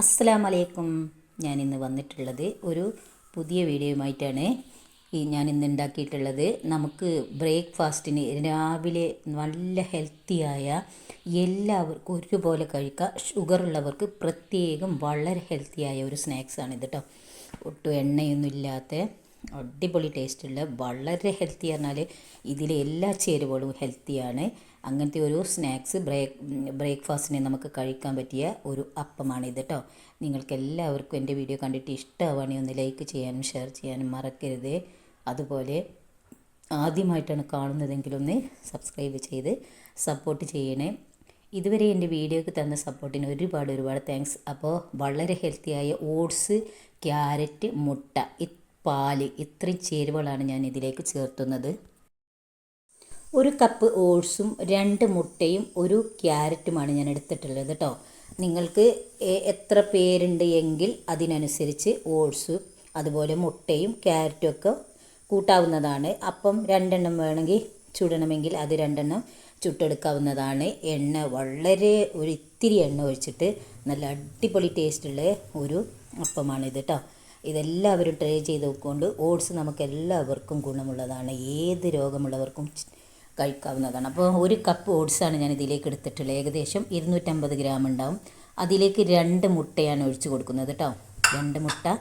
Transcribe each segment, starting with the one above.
അസ്സലാം വലൈക്കും ഞാൻ ഇന്ന് വന്നിട്ടുള്ളത് ഒരു പുതിയ വീഡിയോയുമായിട്ടാണ്. ഈ ഞാൻ ഇന്ന് ഉണ്ടാക്കിയിട്ടുള്ളത് നമുക്ക് ബ്രേക്ക്ഫാസ്റ്റിന് രാവിലെ നല്ല ഹെൽത്തിയായ എല്ലാവർക്കും ഒരുപോലെ കഴിക്കുക ഷുഗർ ഉള്ളവർക്ക് പ്രത്യേകം വളരെ ഹെൽത്തിയായ ഒരു സ്നാക്സാണ് ഇത് കേട്ടോ ഒട്ടും എണ്ണയൊന്നും ഇല്ലാത്ത അടിപൊളി ടേസ്റ്റുള്ള വളരെ ഹെൽത്തി പറഞ്ഞാൽ ഇതിലെ എല്ലാ ചേരുവകളും ഹെൽത്തിയാണ്. അങ്ങനത്തെ ഒരു സ്നാക്സ് ബ്രേക്ക് ബ്രേക്ക്ഫാസ്റ്റിന് നമുക്ക് കഴിക്കാൻ പറ്റിയ ഒരു അപ്പമാണിത് കേട്ടോ നിങ്ങൾക്ക് എല്ലാവർക്കും എന്റെ വീഡിയോ കണ്ടിട്ട് ഇഷ്ടമാവുകയാണെങ്കിൽ ഒന്ന് ലൈക്ക് ചെയ്യാനും ഷെയർ ചെയ്യാനും മറക്കരുത്. അതുപോലെ ആദ്യമായിട്ടാണ് കാണുന്നതെങ്കിലൊന്ന് സബ്സ്ക്രൈബ് ചെയ്ത് സപ്പോർട്ട് ചെയ്യണേ. ഇതുവരെ എന്റെ വീഡിയോക്ക് തന്ന സപ്പോർട്ടിന് ഒരുപാട് ഒരുപാട് താങ്ക്സ്. അപ്പോൾ വളരെ ഹെൽത്തിയായ ഓട്സ് ക്യാരറ്റ് മുട്ട പാൽ ഇത്രയും ചേരുവകളാണ് ഞാൻ ഇതിലേക്ക് ചേർത്തുന്നത്. ഒരു കപ്പ് ഓട്സും രണ്ട് മുട്ടയും ഒരു ക്യാരറ്റുമാണ് ഞാൻ എടുത്തിട്ടുള്ളത് കേട്ടോ നിങ്ങൾക്ക് എത്ര പേരുണ്ട് എങ്കിൽ അതിനനുസരിച്ച് ഓട്സും അതുപോലെ മുട്ടയും ക്യാരറ്റും ഒക്കെ കൂട്ടാവുന്നതാണ്. അപ്പം രണ്ടെണ്ണം വേണമെങ്കിൽ ചുടണമെങ്കിൽ അത് രണ്ടെണ്ണം ചുട്ടെടുക്കാവുന്നതാണ്. എണ്ണ വളരെ ഒരു ഇത്തിരി എണ്ണ ഒഴിച്ചിട്ട് നല്ല അടിപൊളി ടേസ്റ്റുള്ള ഒരു അപ്പമാണിത് കേട്ടോ ഇതെല്ലാവരും ട്രൈ ചെയ്ത് നോക്കൊണ്ട് ഓട്സ് നമുക്ക് എല്ലാവർക്കും ഗുണമുള്ളതാണ്. ഏത് രോഗമുള്ളവർക്കും കഴിക്കാവുന്നതാണ്. അപ്പോൾ ഒരു കപ്പ് ഓട്സാണ് ഞാൻ ഇതിലേക്ക് എടുത്തിട്ടുള്ളത്. ഏകദേശം ഇരുന്നൂറ്റമ്പത് ഗ്രാം ഉണ്ടാവും. അതിലേക്ക് രണ്ട് മുട്ടയാണ് ഒഴിച്ച് കൊടുക്കുന്നത് കേട്ടോ. രണ്ട് മുട്ട.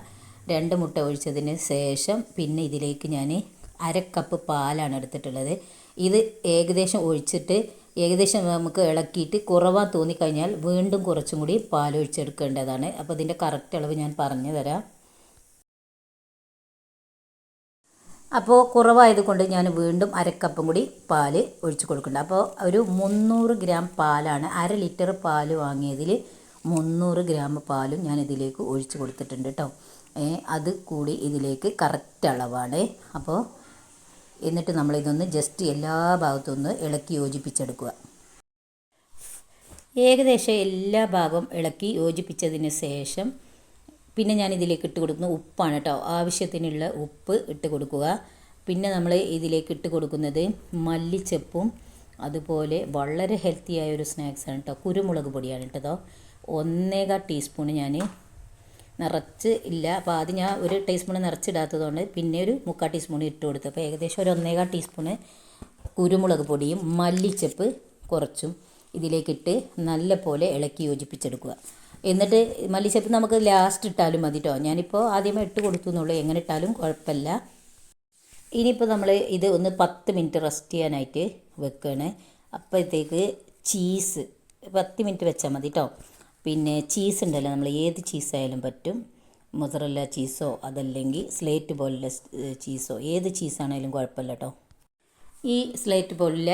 രണ്ട് മുട്ട ഒഴിച്ചതിന് ശേഷം പിന്നെ ഇതിലേക്ക് ഞാൻ അര കപ്പ് പാലാണ് എടുത്തിട്ടുള്ളത്. ഇത് ഏകദേശം ഒഴിച്ചിട്ട് ഏകദേശം നമുക്ക് ഇളക്കിയിട്ട് കുറവാൻ തോന്നിക്കഴിഞ്ഞാൽ വീണ്ടും കുറച്ചും കൂടി പാൽ ഒഴിച്ചെടുക്കേണ്ടതാണ്. അപ്പോൾ ഇതിന്റെ കറക്റ്റ് അളവ് ഞാൻ പറഞ്ഞു തരാം. അപ്പോൾ കുറവായതുകൊണ്ട് ഞാൻ വീണ്ടും അരക്കപ്പും കൂടി പാൽ ഒഴിച്ച് കൊടുക്കുന്നുണ്ട്. അപ്പോൾ ഒരു മുന്നൂറ് ഗ്രാം പാലാണ് അര ലിറ്റർ പാൽ വാങ്ങിയതിൽ മുന്നൂറ് ഗ്രാം പാലും ഞാൻ ഇതിലേക്ക് ഒഴിച്ച് കൊടുത്തിട്ടുണ്ട് കേട്ടോ അത് കൂടി ഇതിലേക്ക് കറക്റ്റ് അളവാണ്. അപ്പോൾ എന്നിട്ട് നമ്മളിതൊന്ന് ജസ്റ്റ് എല്ലാ ഭാഗത്തും ഒന്ന് ഇളക്കി യോജിപ്പിച്ചെടുക്കുക. ഏകദേശം എല്ലാ ഭാഗവും ഇളക്കി യോജിപ്പിച്ചതിന് ശേഷം പിന്നെ ഞാൻ ഇതിലേക്ക് ഇട്ട് കൊടുക്കുന്നത് ഉപ്പാണ് കേട്ടോ. ആവശ്യത്തിനുള്ള ഉപ്പ് ഇട്ട് കൊടുക്കുക. പിന്നെ നമ്മൾ ഇതിലേക്ക് ഇട്ട് കൊടുക്കുന്നത് മല്ലിച്ചപ്പും അതുപോലെ വളരെ ഹെൽത്തിയായ ഒരു സ്നാക്സാണ് കേട്ടോ. കുരുമുളക് പൊടിയാണ് കേട്ടോ. ഒന്നേകാ ടീസ്പൂൺ ഞാൻ നിറച്ച് ഇല്ല. അപ്പോൾ ആദ്യം ഞാൻ ഒരു ടീസ്പൂൺ നിറച്ചിടാത്തതുകൊണ്ട് പിന്നെ ഒരു മുക്കാൽ ടീസ്പൂൺ ഇട്ട് കൊടുത്തു. അപ്പോൾ ഏകദേശം ഒരു ഒന്നേകാൽ ടീസ്പൂണ് കുരുമുളക് പൊടിയും മല്ലിച്ചപ്പ് കുറച്ചും ഇതിലേക്കിട്ട് നല്ല പോലെ ഇളക്കി യോജിപ്പിച്ചെടുക്കുക. എന്നിട്ട് മല്ലിച്ചപ്പ് നമുക്ക് ലാസ്റ്റ് ഇട്ടാലും മതി കേട്ടോ ഞാനിപ്പോൾ ആദ്യമേ ഇട്ട് കൊടുത്തു എന്നുള്ളൂ എങ്ങനെ ഇട്ടാലും കുഴപ്പമില്ല. ഇനിയിപ്പോൾ നമ്മൾ ഇത് ഒന്ന് പത്ത് മിനിറ്റ് റെസ്റ്റ് ചെയ്യാനായിട്ട് വെക്കുകയാണ് അപ്പോഴത്തേക്ക് ചീസ് പത്ത് മിനിറ്റ് വെച്ചാൽ മതി കേട്ടോ പിന്നെ ചീസ് ഉണ്ടല്ലോ നമ്മൾ ഏത് ചീസായാലും പറ്റും. മുതറല്ല ചീസോ അതല്ലെങ്കിൽ സ്ലേറ്റ് പോലുള്ള ചീസോ ഏത് ചീസാണേലും കുഴപ്പമില്ല കേട്ടോ ഈ സ്ലേറ്റ് പോലുള്ള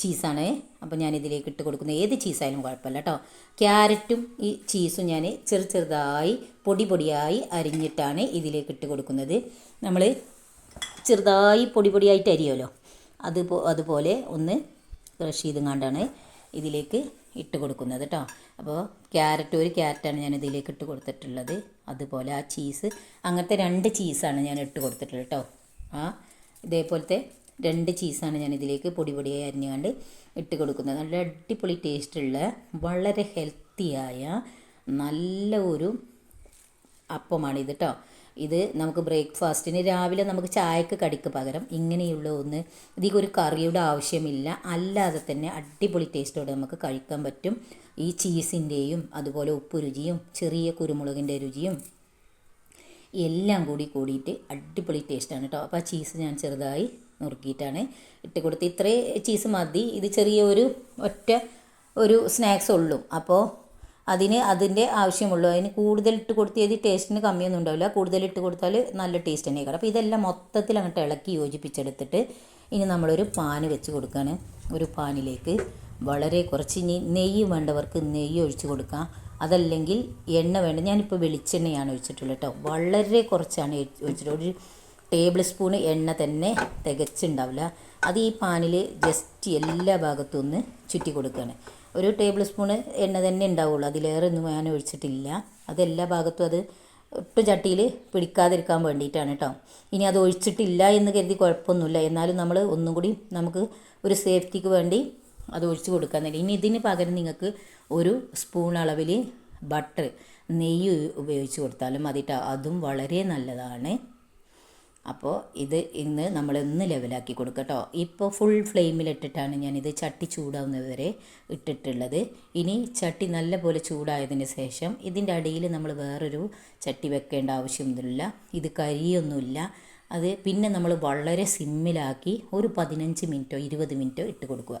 ചീസാണ് അപ്പോൾ ഞാൻ ഇതിലേക്ക് ഇട്ട് കൊടുക്കുന്ന. ഏത് ചീസായാലും കുഴപ്പമില്ല കേട്ടോ ക്യാരറ്റും ഈ ചീസും ഞാൻ ചെറു ചെറുതായി പൊടി പൊടിയായി അരിഞ്ഞിട്ടാണ് ഇതിലേക്ക് ഇട്ട് കൊടുക്കുന്നത്. നമ്മൾ ചെറുതായി പൊടി പൊടിയായിട്ട് അരിയുമല്ലോ അത് അതുപോലെ ഒന്ന് ക്രഷ് ചെയ്തുകൊണ്ടാണ് ഇതിലേക്ക് ഇട്ട് കൊടുക്കുന്നത് കേട്ടോ അപ്പോൾ ക്യാരറ്റ് ഒരു ക്യാരറ്റാണ് ഞാൻ ഇതിലേക്ക് ഇട്ട് കൊടുത്തിട്ടുള്ളത്. അതുപോലെ ആ ചീസ് അങ്ങനത്തെ രണ്ട് ചീസാണ് ഞാൻ ഇട്ട് കൊടുത്തിട്ടുള്ളത് കേട്ടോ ആ ഇതേപോലത്തെ രണ്ട് ചീസാണ് ഞാൻ ഇതിലേക്ക് പൊടി പൊടിയായി അരിഞ്ഞുകൊണ്ട് ഇട്ട് കൊടുക്കുന്നത്. നല്ല അടിപൊളി ടേസ്റ്റുള്ള വളരെ ഹെൽത്തിയായ നല്ല ഒരു അപ്പമാണ് ഇത് കേട്ടോ ഇത് നമുക്ക് ബ്രേക്ക്ഫാസ്റ്റിന് രാവിലെ നമുക്ക് ചായക്ക് കടിക്ക് പകരം ഇങ്ങനെയുള്ള ഒന്ന് ഇതിലേക്ക് ഒരു കറിയുടെ ആവശ്യമില്ല. അല്ലാതെ തന്നെ അടിപൊളി ടേസ്റ്റോടെ നമുക്ക് കഴിക്കാൻ പറ്റും. ഈ ചീസിന്റെയും അതുപോലെ ഉപ്പ് രുചിയും ചെറിയ കുരുമുളകിന്റെ രുചിയും എല്ലാം കൂടി കൂടിയിട്ട് അടിപൊളി ടേസ്റ്റാണ് കേട്ടോ അപ്പോൾ ആ ചീസ് ഞാൻ ചെറുതായി നുറുക്കിയിട്ടാണ് ഇട്ട് കൊടുത്ത്. ഇത്രേ ചീസ് മതി. ഇത് ചെറിയ ഒരു ഒറ്റ ഒരു സ്നാക്സ് ഉള്ളൂ. അപ്പോൾ അതിന് അതിന്റെ ആവശ്യമുള്ളൂ. അതിന് കൂടുതൽ ഇട്ട് കൊടുത്തിയത് ടേസ്റ്റിന് കമ്മിയൊന്നും ഉണ്ടാവില്ല. കൂടുതൽ ഇട്ട് കൊടുത്താൽ നല്ല ടേസ്റ്റ് തന്നെ അപ്പോൾ ഇതെല്ലാം മൊത്തത്തിൽ അങ്ങോട്ട് ഇളക്കി യോജിപ്പിച്ചെടുത്തിട്ട് ഇനി നമ്മളൊരു പാന് വെച്ച് കൊടുക്കുകയാണ് ഒരു പാനിലേക്ക് വളരെ കുറച്ച് ഇനി നെയ്യ് വേണ്ടവർക്ക് നെയ്യ് ഒഴിച്ച് കൊടുക്കാം. അതല്ലെങ്കിൽ എണ്ണ വേണ്ട. ഞാനിപ്പോൾ വെളിച്ചെണ്ണയാണ് ഒഴിച്ചിട്ടുള്ളത് കേട്ടോ. വളരെ കുറച്ചാണ് ഒഴിച്ചിട്ടുള്ളത്. ഒരു ടേബിൾ സ്പൂൺ എണ്ണ തന്നെ തികച്ചുണ്ടാവില്ല. അത് ഈ പാനിൽ ജസ്റ്റ് എല്ലാ ഭാഗത്തും ഒന്ന് ചുറ്റി കൊടുക്കുകയാണ്. ഒരു ടേബിൾ സ്പൂൺ എണ്ണ തന്നെ ഉണ്ടാവുള്ളൂ. അതിലേറെ ഒന്നും ഞാൻ ഒഴിച്ചിട്ടില്ല. അത് എല്ലാ ഭാഗത്തും അത് ഒട്ടും ചട്ടിയിൽ പിടിക്കാതിരിക്കാൻ വേണ്ടിയിട്ടാണ് കേട്ടോ. ഇനി അത് ഒഴിച്ചിട്ടില്ല എന്ന് കരുതി കുഴപ്പമൊന്നുമില്ല. എന്നാലും നമ്മൾ ഒന്നും കൂടി നമുക്ക് ഒരു സേഫ്റ്റിക്ക് വേണ്ടി അത് ഒഴിച്ച് കൊടുക്കാൻ തന്നെ ഇനി ഇതിന് പകരം നിങ്ങൾക്ക് ഒരു സ്പൂൺ അളവിൽ ബട്ടർ നെയ്യ് ഉപയോഗിച്ച് കൊടുത്താലും മതിട്ടോ അതും വളരെ നല്ലതാണ്. അപ്പോൾ ഇത് ഇന്ന് നമ്മൾ ഇന്ന് ലെവലാക്കി കൊടുക്കട്ടോ. ഇപ്പോൾ ഫുൾ ഫ്ലെയിമിലിട്ടിട്ടാണ് ഞാനിത് ചട്ടി ചൂടാവുന്നതുവരെ ഇട്ടിട്ടുള്ളത്. ഇനി ചട്ടി നല്ല പോലെ ചൂടായതിന് ശേഷം ഇതിന്റെ അടിയിൽ നമ്മൾ വേറൊരു ചട്ടി വെക്കേണ്ട ആവശ്യമൊന്നുമില്ല. ഇത് കരിയൊന്നുമില്ല. അത് പിന്നെ നമ്മൾ വളരെ സിമ്മിലാക്കി ഒരു പതിനഞ്ച് മിനിറ്റോ ഇരുപത് മിനിറ്റോ ഇട്ട് കൊടുക്കുക.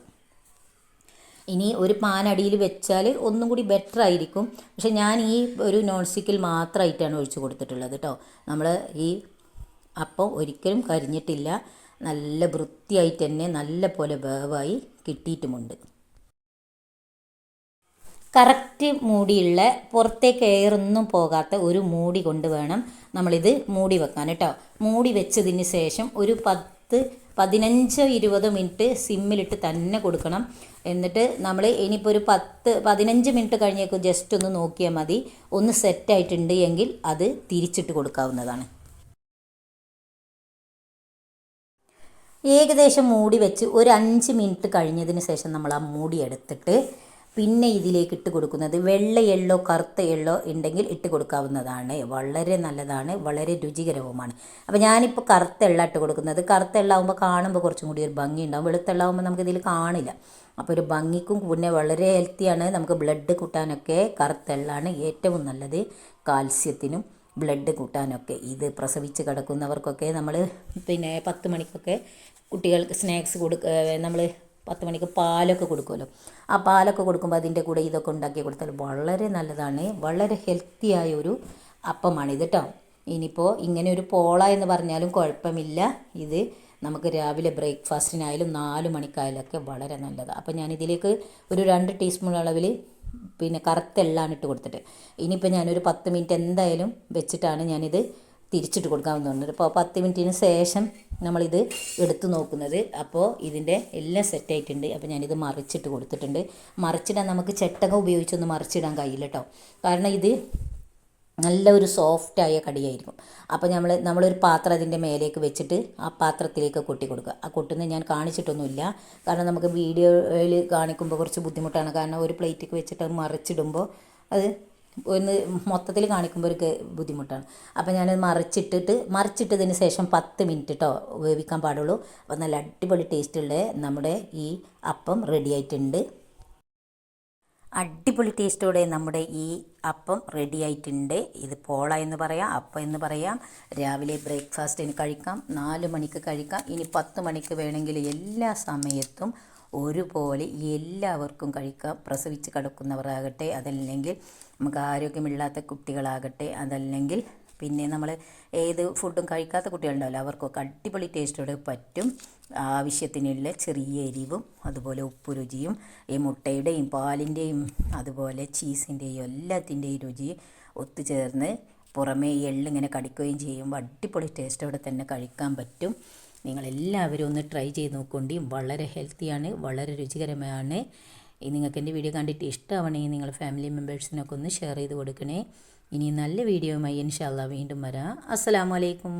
ഇനി ഒരു പാൻ അടിയിൽ വെച്ചാൽ ഒന്നും കൂടി ബെറ്റർ ആയിരിക്കും. പക്ഷേ ഞാൻ ഈ ഒരു നോൺ സ്റ്റിക്കിൽ മാത്രമായിട്ടാണ് ഒഴിച്ചു കൊടുത്തിട്ടുള്ളത് കേട്ടോ നമ്മൾ ഈ അപ്പം ഒരിക്കലും കരിഞ്ഞിട്ടില്ല. നല്ല വൃത്തിയായിട്ട് തന്നെ നല്ല പോലെ വേവായി കിട്ടിയിട്ടുമുണ്ട്. കറക്റ്റ് മൂടിയുള്ള പുറത്തേക്ക് എയറൊന്നും പോകാത്ത ഒരു മൂടി കൊണ്ട് വേണം നമ്മളിത് മൂടി വെക്കാൻ കേട്ടോ. മൂടി വെച്ചതിന് ശേഷം ഒരു പത്ത് പതിനഞ്ചോ ഇരുപതോ മിനിറ്റ് സിമ്മിലിട്ട് തന്നെ കൊടുക്കണം. എന്നിട്ട് നമ്മൾ ഇനിയിപ്പോൾ ഒരു പത്ത് പതിനഞ്ച് മിനിറ്റ് കഴിഞ്ഞേക്കും ജസ്റ്റ് ഒന്ന് നോക്കിയാൽ മതി. ഒന്ന് സെറ്റായിട്ടുണ്ട് എങ്കിൽ അത് തിരിച്ചിട്ട് കൊടുക്കാവുന്നതാണ്. ഏകദേശം മൂടി വെച്ച് ഒരു അഞ്ച് മിനിറ്റ് കഴിഞ്ഞതിന് ശേഷം നമ്മൾ ആ മൂടി എടുത്തിട്ട് പിന്നെ ഇതിലേക്ക് ഇട്ട് കൊടുക്കുന്നത് വെള്ള എള്ളോ കറുത്ത എള്ളോ ഉണ്ടെങ്കിൽ ഇട്ട് കൊടുക്കാവുന്നതാണ്. വളരെ നല്ലതാണ് വളരെ രുചികരവുമാണ്. അപ്പോൾ ഞാനിപ്പോൾ കറുത്ത എള്ള ഇട്ട് കൊടുക്കുന്നത്. കറുത്ത എള്ളാവുമ്പോൾ കാണുമ്പോൾ കുറച്ചും കൂടി ഒരു ഭംഗി ഉണ്ടാവും. വെളുത്ത നമുക്ക് നമുക്കിതിൽ കാണില്ല. അപ്പോൾ ഒരു ഭംഗിക്കും പിന്നെ വളരെ ഹെൽത്തിയാണ് നമുക്ക് ബ്ലഡ് കൂട്ടാനൊക്കെ കറുത്ത എള്ളാണ് ഏറ്റവും നല്ലത്. കാൽസ്യത്തിനും ബ്ലഡ് കൂട്ടാനൊക്കെ ഇത് പ്രസവിച്ച് കിടക്കുന്നവർക്കൊക്കെ നമ്മൾ പിന്നെ പത്ത് മണിക്കൊക്കെ കുട്ടികൾക്ക് സ്നാക്സ് കൊടുക്ക നമ്മൾ പത്ത് മണിക്ക് പാലൊക്കെ കൊടുക്കുമല്ലോ. ആ പാലൊക്കെ കൊടുക്കുമ്പോൾ അതിന്റെ കൂടെ ഇതൊക്കെ ഉണ്ടാക്കി കൊടുത്താൽ വളരെ നല്ലതാണ്. വളരെ ഹെൽത്തിയായ ഒരു ഇത് കേട്ടോ ഇനിയിപ്പോൾ ഇങ്ങനെ ഒരു പോള എന്ന് പറഞ്ഞാലും കുഴപ്പമില്ല. ഇത് നമുക്ക് രാവിലെ ബ്രേക്ക്ഫാസ്റ്റിനായാലും നാല് മണിക്കായാലൊക്കെ വളരെ നല്ലതാണ് അപ്പോൾ ഞാനിതിലേക്ക് ഒരു രണ്ട് ടീസ്പൂൺ അളവിൽ പിന്നെ കറുത്ത എള്ളാണ് ഇട്ട് കൊടുത്തിട്ട്. ഇനിയിപ്പോൾ ഞാനൊരു പത്ത് മിനിറ്റ് എന്തായാലും വെച്ചിട്ടാണ് ഞാനിത് തിരിച്ചിട്ട് കൊടുക്കാവുന്നതുണ്ട് അപ്പോൾ പത്ത് മിനിറ്റിന് ശേഷം നമ്മളിത് എടുത്തു നോക്കുന്നത്. അപ്പോൾ ഇതിന്റെ എല്ലാം സെറ്റായിട്ടുണ്ട് അപ്പോൾ ഞാനിത് മറിച്ചിട്ട് കൊടുത്തിട്ടുണ്ട്. മറിച്ചിടാൻ നമുക്ക് ചട്ടകം ഉപയോഗിച്ചൊന്ന് മറിച്ചിടാൻ കഴിയില്ല കേട്ടോ. കാരണം ഇത് നല്ല ഒരു സോഫ്റ്റായ കടിയായിരിക്കും. അപ്പോൾ നമ്മൾ നമ്മളൊരു പാത്രം അതിന്റെ മേലേക്ക് വെച്ചിട്ട് ആ പാത്രത്തിലേക്ക് കൊട്ടി കൊടുക്കുക. ആ കൊട്ടുന്നത് ഞാൻ കാണിച്ചിട്ടൊന്നുമില്ല. കാരണം നമുക്ക് വീഡിയോയിൽ കാണിക്കുമ്പോൾ കുറച്ച് ബുദ്ധിമുട്ടാണ്. കാരണം ഒരു പ്ലേറ്റിലേക്ക് വെച്ചിട്ട് അത് മറിച്ചിടുമ്പോൾ അത് ഒന്ന് മൊത്തത്തിൽ കാണിക്കുമ്പോൾ ഒരു ബുദ്ധിമുട്ടാണ്. അപ്പോൾ ഞാനത് മറിച്ചിട്ടിട്ട് മറിച്ചിട്ടതിന് ശേഷം പത്ത് മിനിറ്റ് കേട്ടോ വേവിക്കാൻ പാടുള്ളൂ. അപ്പോൾ നല്ല അടിപൊളി ടേസ്റ്റുള്ള നമ്മുടെ ഈ അപ്പം റെഡി ആയിട്ടുണ്ട്. അടിപൊളി ടേസ്റ്റോടെ നമ്മുടെ ഈ അപ്പം റെഡി ആയിട്ടുണ്ട്. ഇത് പോള എന്ന് പറയാം അപ്പം എന്ന് പറയാം. രാവിലെ ബ്രേക്ക്ഫാസ്റ്റിന് കഴിക്കാം നാല് മണിക്ക് കഴിക്കാം. ഇനി പത്ത് മണിക്ക് വേണമെങ്കിൽ എല്ലാ സമയത്തും ഒരുപോലെ എല്ലാവർക്കും കഴിക്കാം. പ്രസവിച്ച് കിടക്കുന്നവരാകട്ടെ അതല്ലെങ്കിൽ നമുക്ക് ആരോഗ്യമില്ലാത്ത കുട്ടികളാകട്ടെ അതല്ലെങ്കിൽ പിന്നെ നമ്മൾ ഏത് ഫുഡും കഴിക്കാത്ത കുട്ടികളുണ്ടാവില്ല അവർക്കൊക്കെ അടിപൊളി ടേസ്റ്റോടെ പറ്റും. ആവശ്യത്തിനുള്ള ചെറിയ എരിവും അതുപോലെ ഉപ്പ് രുചിയും ഈ മുട്ടയുടെയും പാലിന്റെയും അതുപോലെ ചീസിന്റെയും എല്ലാത്തിന്റെയും രുചി ഒത്തുചേർന്ന് പുറമേ എള്ളിങ്ങനെ കടിക്കുകയും ചെയ്യുമ്പോൾ അടിപൊളി ടേസ്റ്റോടെ തന്നെ കഴിക്കാൻ പറ്റും. നിങ്ങളെല്ലാവരും ഒന്ന് ട്രൈ ചെയ്ത് നോക്കൊണ്ടി. വളരെ ഹെൽത്തിയാണ് വളരെ രുചികരമാണ്. നിങ്ങൾക്ക് എന്റെ വീഡിയോ കണ്ടിട്ട് ഇഷ്ടമാണെങ്കിൽ നിങ്ങൾ ഫാമിലി മെമ്പേഴ്സിനൊക്കെ ഒന്ന് ഷെയർ ചെയ്ത് കൊടുക്കണേ. ഇനി നല്ല വീഡിയോയുമായി ഇൻഷാല്ല വീണ്ടും വരാം. അസ്സലാമലൈക്കും